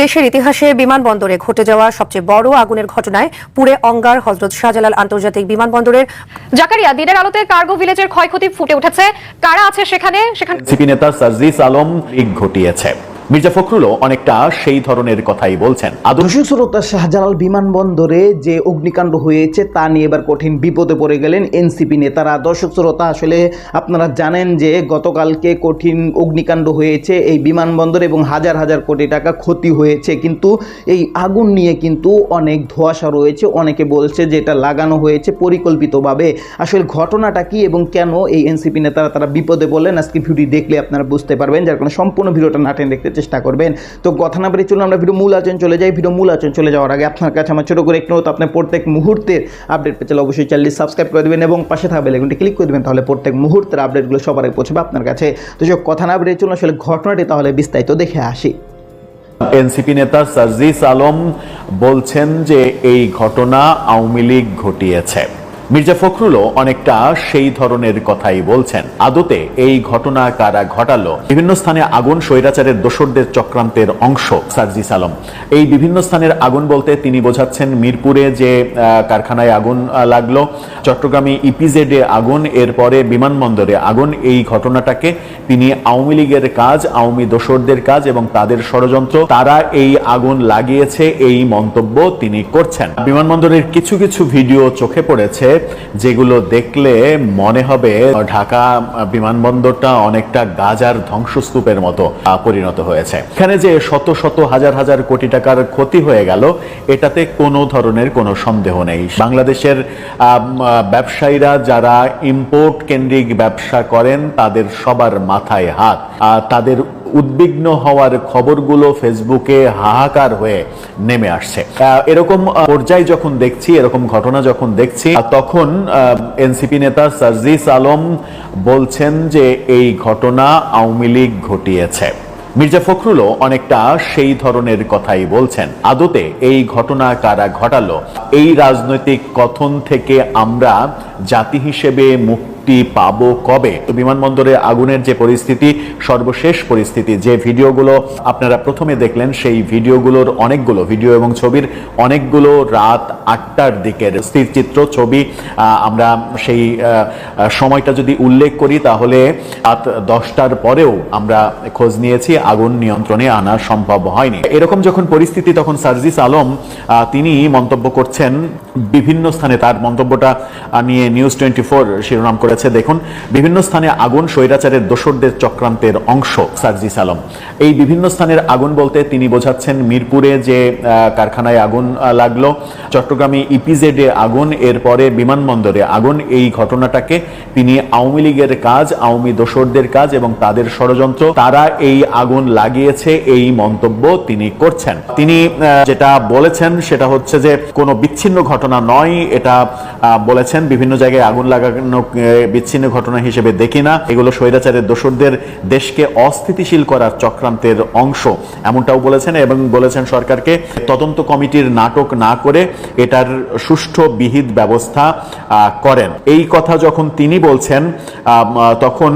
দেশের ইতিহাসে বিমানবন্দরে ঘটে যাওয়া সবচেয়ে বড় আগুনের ঘটনায় পুরে অঙ্গার হজরত শাহজালাল আন্তর্জাতিক বিমানবন্দরের জাকারিয়া দিনের আলোতে কার্গো ভিলেজের ক্ষয়ক্ষতি ফুটে উঠেছে। কারা আছে সেখানে? সেখানে সিপি নেতা সার্জিস আলম ঘটিয়েছে। মির্জা ফখরুলও অনেকটা সেই ধরনের কথাই বলছেন। আদৌ দর্শক শ্রোতা শাহজালাল বিমানবন্দরে যে অগ্নিকাণ্ড হয়েছে তা নিয়ে এবার কঠিন বিপদে পড়ে গেলেন এনসিপি নেতারা। দর্শক শ্রোতা, আসলে আপনারা জানেন যে গতকালকে কঠিন অগ্নিকাণ্ড হয়েছে, এই বিমানবন্দর এবং হাজার হাজার কোটি টাকা ক্ষতি হয়েছে। কিন্তু এই আগুন নিয়ে কিন্তু অনেক ধোঁয়াশা রয়েছে। অনেকে বলছে যে এটা লাগানো হয়েছে পরিকল্পিতভাবে। আসলে ঘটনাটা কি এবং কেন এই এনসিপি নেতারা তারা বিপদে বললেন আজকে ভিডিও দেখলে আপনারা বুঝতে পারবেন। যার কারণে সম্পূর্ণ ভিডিওটা নাটেন দেখতে চেষ্টা করবেন। তো কথা না বেরিয়ে চলুন আমরা ভিডিও মূল আচরণ চলে যাই। ভিডিও মূল আচরণ চলে যাওয়ার আগে আপনার কাছে আমার ছোটো করে একটু অনুরোধ, আপনি প্রত্যেক মুহূর্তের আপডেট পেতে অবশ্যই চ্যানেলটি সাবস্ক্রাইব করে দেবেন এবং পাশে থাকা বেলাইকনটি ক্লিক করে দেবেন তাহলে প্রত্যেক মুহূর্তের আপডেটগুলো সবার আগে পৌঁছবে আপনার কাছে। তো সব কথা না বেরিয়ে চলুন আসলে ঘটনাটি তাহলে বিস্তারিত দেখে আসি। এনসিপি নেতা সার্জিস আলম বলছেন যে এই ঘটনা আওয়ামী লীগ ঘটিয়েছে। মির্জা ফখরুলও অনেকটা সেই ধরনের কথাই বলছেন। আদতে এই ঘটনা কারা ঘটালো, বিভিন্ন স্থানে আগুন, স্বৈরাচারের দোসরদের চক্রান্তের অংশ সার্জিস আলম এই বিভিন্ন স্থানের আগুন বলতে তিনি বোঝাচ্ছেন মিরপুরে যে কারখানায় আগুন লাগল, চট্টগ্রামে ইপিজেডে আগুন, এরপরে বিমানবন্দরে আগুন। এই ঘটনাটাকে তিনি আওয়ামী লীগের কাজ, আওয়ামী দোসরদের কাজ এবং তাদের ষড়যন্ত্র, তারা এই আগুন লাগিয়েছে, এই মন্তব্য তিনি করছেন। বিমানবন্দরের কিছু কিছু ভিডিও চোখে পড়েছে যেগুলো দেখলে মনে হবে ঢাকা বিমানবন্দরটা অনেকটা গাজার ধ্বংসস্তূপের মতো পরিণত হয়েছে। এখানে যে শত শত হাজার হাজার কোটি টাকার ক্ষতি হয়ে গেল, এটাতে কোনো ধরনের কোনো সন্দেহ নেই। বাংলাদেশের ব্যবসায়ীরা যারা ইম্পোর্ট কেন্দ্রিক ব্যবসা করেন, তাদের সবার মাথায় হাত। তাদের উদ্বিগ্ন হওয়ার খবরগুলো ফেসবুকে হাহাকার হয়ে নেমে আসছে। এরকম পর্যায় যখন দেখছি, এরকম ঘটনা যখন দেখছি তখন এনসিপি নেতা সার্জিস আলম বলছেন যে এই ঘটনা আওয়ামী লীগ ঘটিয়েছে। মির্জা ফখরুলও অনেকটা সেই ধরনের কথাই বলছেন। আদতে এই ঘটনা কারা ঘটালো? এই রাজনৈতিক কথন থেকে আমরা জাতি হিসেবে মুক্তি পাবো কবে? তো বিমানবন্দরে আগুনের যে পরিস্থিতি, সর্বশেষ পরিস্থিতি, যে ভিডিওগুলো আপনারা প্রথমে দেখলেন, সেই ভিডিওগুলোর অনেকগুলো ভিডিও এবং ছবির অনেকগুলো রাত আটটার দিকের স্থিরচিত্র ছবি আমরা সেই সময়টা যদি উল্লেখ করি, তাহলে রাত দশটার পরেও আমরা খোঁজ নিয়েছি, আগুন নিয়ন্ত্রণে আনা সম্ভব হয়নি। এরকম যখন পরিস্থিতি, তখন সার্জিস আলম তিনি মন্তব্য করছেন বিভিন্ন স্থানে, তার মন্তব্যটা নিয়ে নিউজ টোয়েন্টি ফোর শিরোনাম করেছে দেখুন, বিভিন্ন স্থানে আগুন, স্বৈরাচারের দোসরদের চক্রান্তের অংশ, সার্জিস আলম। এই বিভিন্ন স্থানের আগুন বলতে তিনি বোঝাচ্ছেন মিরপুরে যে কারখানায় আগুন লাগল, চট্টগ্রামে ইপিজেডে আগুন, এরপরে বিমানবন্দরে আগুন। এই ঘটনাটাকে তিনি আওয়ামী লীগের কাজ, আওয়ামী দোসরদের কাজ এবং তাদের ষড়যন্ত্র, তারা এই আগুন লাগিয়েছে, এই মন্তব্য তিনি করছেন। তিনি যেটা বলেছেন সেটা হচ্ছে যে, কোনো বিচ্ছিন্ন ঘটনা নয়। এটা বলেছেন বিভিন্ন জায়গায় আগুন লাগানো বিচ্ছিন্ন ঘটনা হিসেবে দেখি না। এগুলো স্বৈরাচারের দোসরদের দেশকে অস্থিতিশীল করার চক্রান্তের অংশ। এমনটাও বলেছেন এবং বলেছেন সরকারকে, তদন্ত কমিটির নাটক না করে এটার সুষ্ঠু বিহিত ব্যবস্থা করেন। এই কথা যখন তিনি বলছেন তখন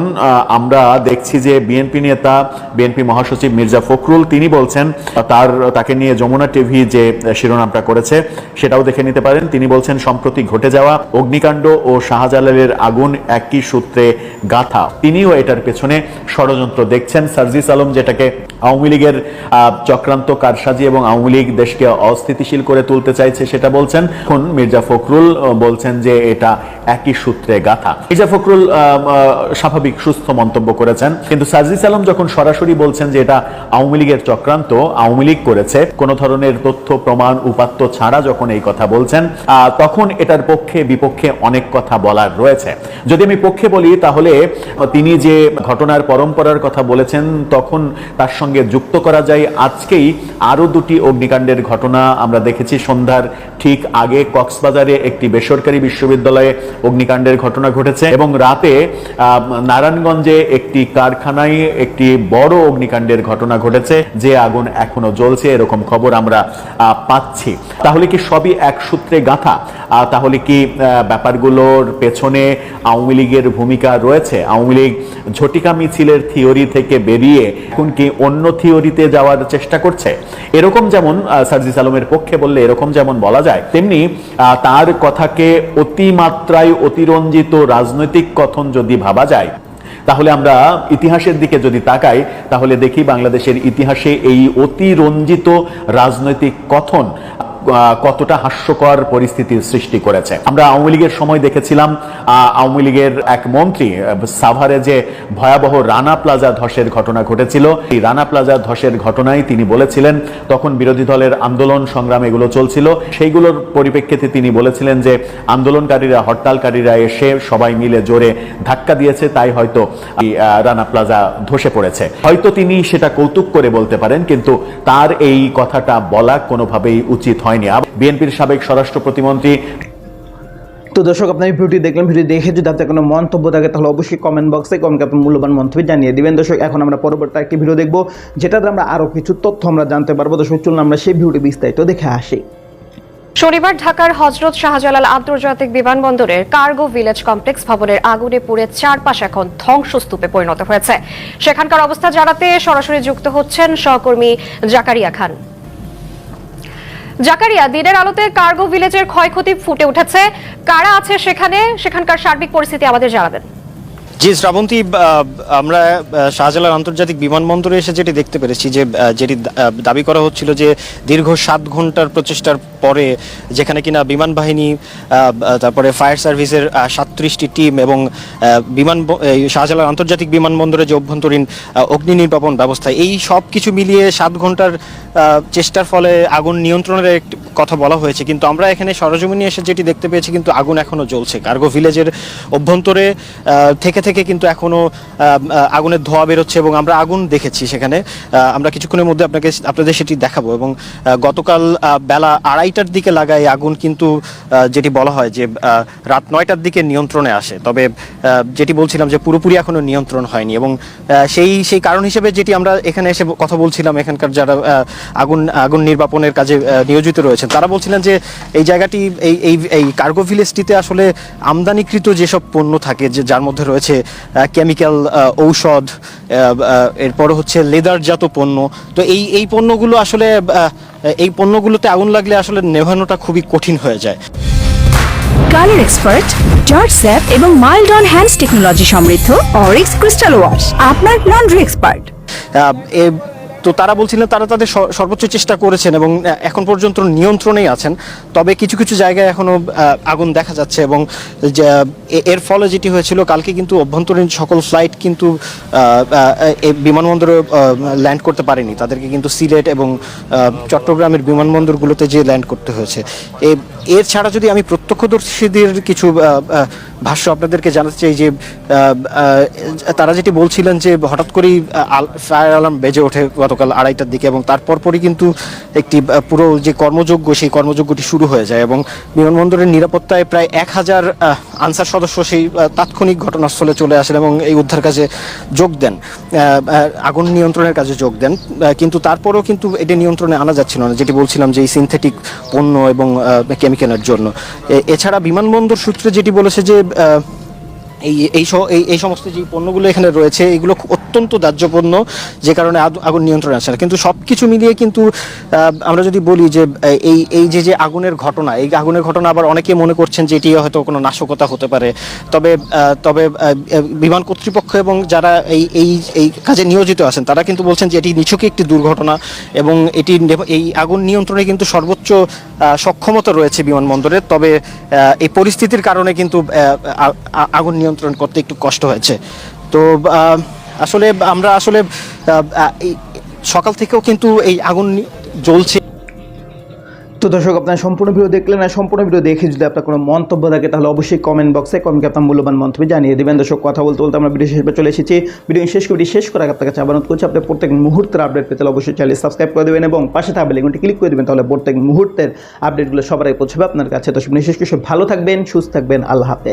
আমরা দেখছি যে বিএনপি নেতা, বিএনপি মহাসচিব মির্জা ফখরুল, তিনি বলছেন, তার, তাকে নিয়ে যমুনা টিভি যে শিরোনামটা করেছে, সেটাও দেখে নিতে পারেন। তিনি বলছেন, সম্প্রতি ঘটে যাওয়া অগ্নিকাণ্ড ও শাহজালালের আগুন একই সূত্রে গাথা। তিনিও এটার পেছনে ষড়যন্ত্র দেখছেন। সার্জিস আলম যেটাকে আওয়ামী লীগের চক্রান্ত কারসাজি এবং আওয়ামী লীগ দেশকে অস্থিতিশীল করে তুলতে চাইছে সেটা বলছেন। মির্জা ফখরুল বলছেন যে এটা একই সূত্রে গাথা। মির্জা ফখরুল স্বাভাবিক সুস্থ মন্তব্য করেছেন। কিন্তু সার্জিস আলম যখন সরাসরি বলছেন যে এটা আওয়ামী লীগের চক্রান্ত, আওয়ামী লীগ করেছে, কোন ধরনের তথ্য, প্রমাণ, উপাত্ত ছাড়া যখন এই কথা বলছেন তখন এটার পক্ষে, বিপক্ষে অনেক কথা বলার রয়েছে। যদি আমি পক্ষে বলি, তাহলে তিনি যে ঘটনার পরম্পরার কথা বলেছেন, তখন তার সঙ্গে যুক্ত করা যায়। আজকেই আরও দুটি অগ্নিকাণ্ডের ঘটনা আমরা দেখেছি সন্ধ্যার ঠিক আগে কক্সবাজারে একটি বেসরকারি বিশ্ববিদ্যালয়ে অগ্নিকাণ্ডের ঘটনা ঘটেছে এবং রাতে নারায়ণগঞ্জে একটি কারখানায় একটি বড় অগ্নিকাণ্ডের ঘটনা ঘটেছে, যে আগুন এখনও জ্বলছে, এরকম খবর আমরা পাচ্ছি। তাহলে কি সবই এক সূত্রে গাথা? তাহলে কি ব্যাপারগুলোর পেছনে আওয়ামী লীগের ভূমিকা রয়েছে? আওয়ামী লীগ ঝটিকা মিছিলের থিওরি থেকে বেরিয়ে এখন কি অন্য থিওরিতে যাওয়ার চেষ্টা করছে? এরকম যেমন সার্জিস আলমের পক্ষে বললে এরকম যেমন বলা যায় তেমনি আহ, তার কথাকে অতিমাত্রায় অতিরঞ্জিত রাজনৈতিক কথন যদি ভাবা যায় তাহলে আমরা ইতিহাসের দিকে যদি তাকাই তাহলে দেখি বাংলাদেশের ইতিহাসে এই অতিরঞ্জিত রাজনৈতিক কথন কতটা হাস্যকর পরিস্থিতির সৃষ্টি করেছে। আমরা আওয়ামী লীগের সময় দেখেছিলাম আওয়ামী লীগের এক মন্ত্রী সাভারে যে ভয়াবহ রানা প্লাজা ধসের ঘটনা ঘটেছিল, এই রানা প্লাজা ধসের ঘটনায় তিনি বলেছিলেন, তখন বিরোধী দলের আন্দোলন সংগ্রাম এগুলো চলছিল, সেইগুলোর পরিপ্রেক্ষিতে তিনি বলেছিলেন যে আন্দোলনকারীরা, হরতালকারীরা এসে সবাই মিলে জোরে ধাক্কা দিয়েছে, তাই হয়তো রানা প্লাজা ধসে পড়েছে। হয়তো তিনি সেটা কৌতুক করে বলতে পারেন, কিন্তু তার এই কথাটা বলা কোনোভাবেই উচিত হয়নি। বিএনপির সাবেক স্বরাষ্ট্র প্রতিমন্ত্রী তো দর্শক আপনার এই ভিডিওটি দেখলেন ভিডিও দেখে যদি আপনার কোনো মন্তব্য থাকে তাহলে অবশ্যই কমেন্ট বক্সে কমকে আপনার মূল্যবান মন্তব্য জানিয়ে দিবেন। দর্শক এখন আমরা পরবর্তী একটি ভিডিও দেখব যেটাতে আমরা আরও কিছু তথ্য আমরা জানতে পারব। দর্শক চলুন আমরা সেই ভিডিওটি বিস্তারিত দেখে আসি। শনিবার ঢাকার হজরত শাহজালাল আন্তর্জাতিক বিমানবন্দরের কার্গো ভিলেজ কমপ্লেক্স ভবনের আগুনে পুড়ে চারপাশ এখন ধ্বংসস্তূপে পরিণত হয়েছে। সেখানকার অবস্থা জানাতে সরাসরি যুক্ত হচ্ছেন সহকর্মী জাকারিয়া খান। জাকারিয়া, দিনের আলোতে কার্গো ভিলেজের ক্ষয়ক্ষতি ফুটে উঠেছে। কারা আছে সেখানে? সেখানকার সার্বিক পরিস্থিতি আমাদের জানাবেন। জি শ্রাবন্তী আমরা শাহজালাল আন্তর্জাতিক বিমানবন্দরে এসে যেটি দেখতে পেরেছি যে যেটি দাবি করা হচ্ছিল যে দীর্ঘ সাত ঘণ্টার প্রচেষ্টার পরে যেখানে কিনা বিমান বাহিনী তারপরে ফায়ার সার্ভিসের সাতত্রিশটি টিম এবং বিমান শাহজালাল আন্তর্জাতিক বিমানবন্দরে যে অভ্যন্তরীণ অগ্নি নির্বাপন ব্যবস্থা এই সব কিছু মিলিয়ে সাত ঘণ্টার চেষ্টার ফলে আগুন নিয়ন্ত্রণের কথা বলা হয়েছে। কিন্তু আমরা এখানে সরজমিনে এসে যেটি দেখতে পেয়েছি কিন্তু আগুন এখনও জ্বলছে। কার্গো ভিলেজের অভ্যন্তরে আহ, থেকে থেকে কিন্তু এখনও আগুনের ধোঁয়া বেরোচ্ছে এবং আমরা আগুন দেখেছি সেখানে। আমরা কিছুক্ষণের মধ্যে আপনাকে আপনাদের সেটি দেখাবো এবং গতকাল বেলা আড়াইটার দিকে লাগায় আগুন কিন্তু যেটি বলা হয় যে রাত নয়টার দিকে নিয়ন্ত্রণে আসে। তবে যেটি বলছিলাম যে পুরোপুরি এখনও নিয়ন্ত্রণ হয়নি এবং সেই সেই কারণ হিসেবে যেটি আমরা এখানে এসে কথা বলছিলাম, এখানকার যারা আগুন আগুন নির্বাপনের কাজে নিয়োজিত রয়েছেন, তারা বলছিলেন যে এই জায়গাটি, এই এই এই কার্গো ভিলেজটিতে আসলে আমদানিকৃত যেসব পণ্য থাকে, যে যার মধ্যে রয়েছে কেমিক্যাল ঔষধ এরপর হচ্ছে লেদারজাত পণ্য। তো এই এই পণ্যগুলো আসলে এই পণ্যগুলোতে আগুন লাগলে আসলে নেভানোটা খুবই কঠিন হয়ে যায়। কালার এক্সপার্ট জর্জ স্যাপ এবং মাইল্ড অন হ্যান্ডস টেকনোলজি সমৃদ্ধ অরিক্স ক্রিস্টাল ওয়াশ আপনার লন্ড্রি এক্সপার্ট এ- তো তারা বলছিলেন তারা তাদের সর্বোচ্চ চেষ্টা করেছেন এবং এখন পর্যন্ত নিয়ন্ত্রণেই আছেন। তবে কিছু কিছু জায়গায় এখনও আহ, আগুন দেখা যাচ্ছে এবং এর ফলে যেটি হয়েছিল কালকে কিন্তু অভ্যন্তরীণ সকল ফ্লাইট কিন্তু বিমানবন্দরে ল্যান্ড করতে পারেনি। তাদেরকে কিন্তু সিলেট এবং চট্টগ্রামের বিমানবন্দরগুলোতে যে ল্যান্ড করতে হয়েছে। এর ছাড়া যদি আমি প্রত্যক্ষদর্শীদের কিছু ভাষ্য আপনাদেরকে জানাতে চাই যে তারা যেটি বলছিলেন যে হঠাৎ করেই ফায়ার অ্যালার্ম বেজে ওঠে গতকাল আড়াইটার দিকে এবং তারপর পরই কিন্তু একটি পুরো যে কর্মযজ্ঞ, সেই কর্মযজ্ঞটি শুরু হয়ে যায় এবং বিমানবন্দরের নিরাপত্তায় প্রায় এক হাজার আনসার সদস্য সেই তাৎক্ষণিক ঘটনাস্থলে চলে আসেন এবং এই উদ্ধার কাজে যোগ দেন আগুন নিয়ন্ত্রণের কাজে যোগ দেন কিন্তু তারপরেও কিন্তু এটি নিয়ন্ত্রণে আনা যাচ্ছিল না, যেটি বলছিলাম যে এই সিনথেটিক পণ্য এবং কেমিক্যালের জন্য। এছাড়া বিমানবন্দর সূত্রে যেটি বলেছে যে এই এই এই সমস্ত যে পণ্যগুলো এখানে রয়েছে, এগুলো অত্যন্ত দাহ্য পণ্য যে কারণে আগ- আগুন নিয়ন্ত্রণে আসে না। কিন্তু সব কিছু মিলিয়ে কিন্তু আমরা যদি বলি যে, এই এই যে যে আগুনের ঘটনা, এই আগুনের ঘটনা আবার অনেকে মনে করছেন যে এটি হয়তো কোনো নাশকতা হতে পারে। তবে তবে বিমান কর্তৃপক্ষ এবং যারা এই এই এই কাজে নিয়োজিত আছেন, তারা কিন্তু বলছেন যে, এটি নিছকই একটি দুর্ঘটনা এবং এটি এই আগুন নিয়ন্ত্রণে কিন্তু সর্বোচ্চ সক্ষমতা রয়েছে বিমানবন্দরের। তবে এই পরিস্থিতির কারণে কিন্তু আগুন নিয়ন্ত্রণ করতে একটু কষ্ট হয়েছে। তো আসলে আমরা আসলে সকাল থেকেও কিন্তু এই আগুন জ্বলছে। তো দর্শক, আপনার সম্পূর্ণ ভিডিও দেখলেন আর সম্পূর্ণ ভিডিও দেখে যদি আপনার কোনো মন্তব্য থাকে, তাহলে অবশ্যই কমেন্ট বক্সে কমকে আপনার মূল্যবান মন্তব্য জানিয়ে দেবেন। দর্শক, কথা বলতে বলতে আমরা ভিডিও শেষে চলে এসেছি। ভিডিও শেষ করে শেষ করে আপনার কাছে আবার করছি আপনার প্রত্যেক মুহূর্তের আপডেট পেতে অবশ্যই চ্যানেল সাবস্ক্রাইব করে দেবেন এবং পাশে থাকবে লিঙ্কটি ক্লিক করে দেবেন, তাহলে প্রত্যেক মুহূর্তের আপডেটগুলো সবার পৌঁছবে আপনার কাছে। দর্শক, বিশেষ কিছু ভালো থাকবেন, সুস্থ থাকবেন, আল্লাহ হাফেজ।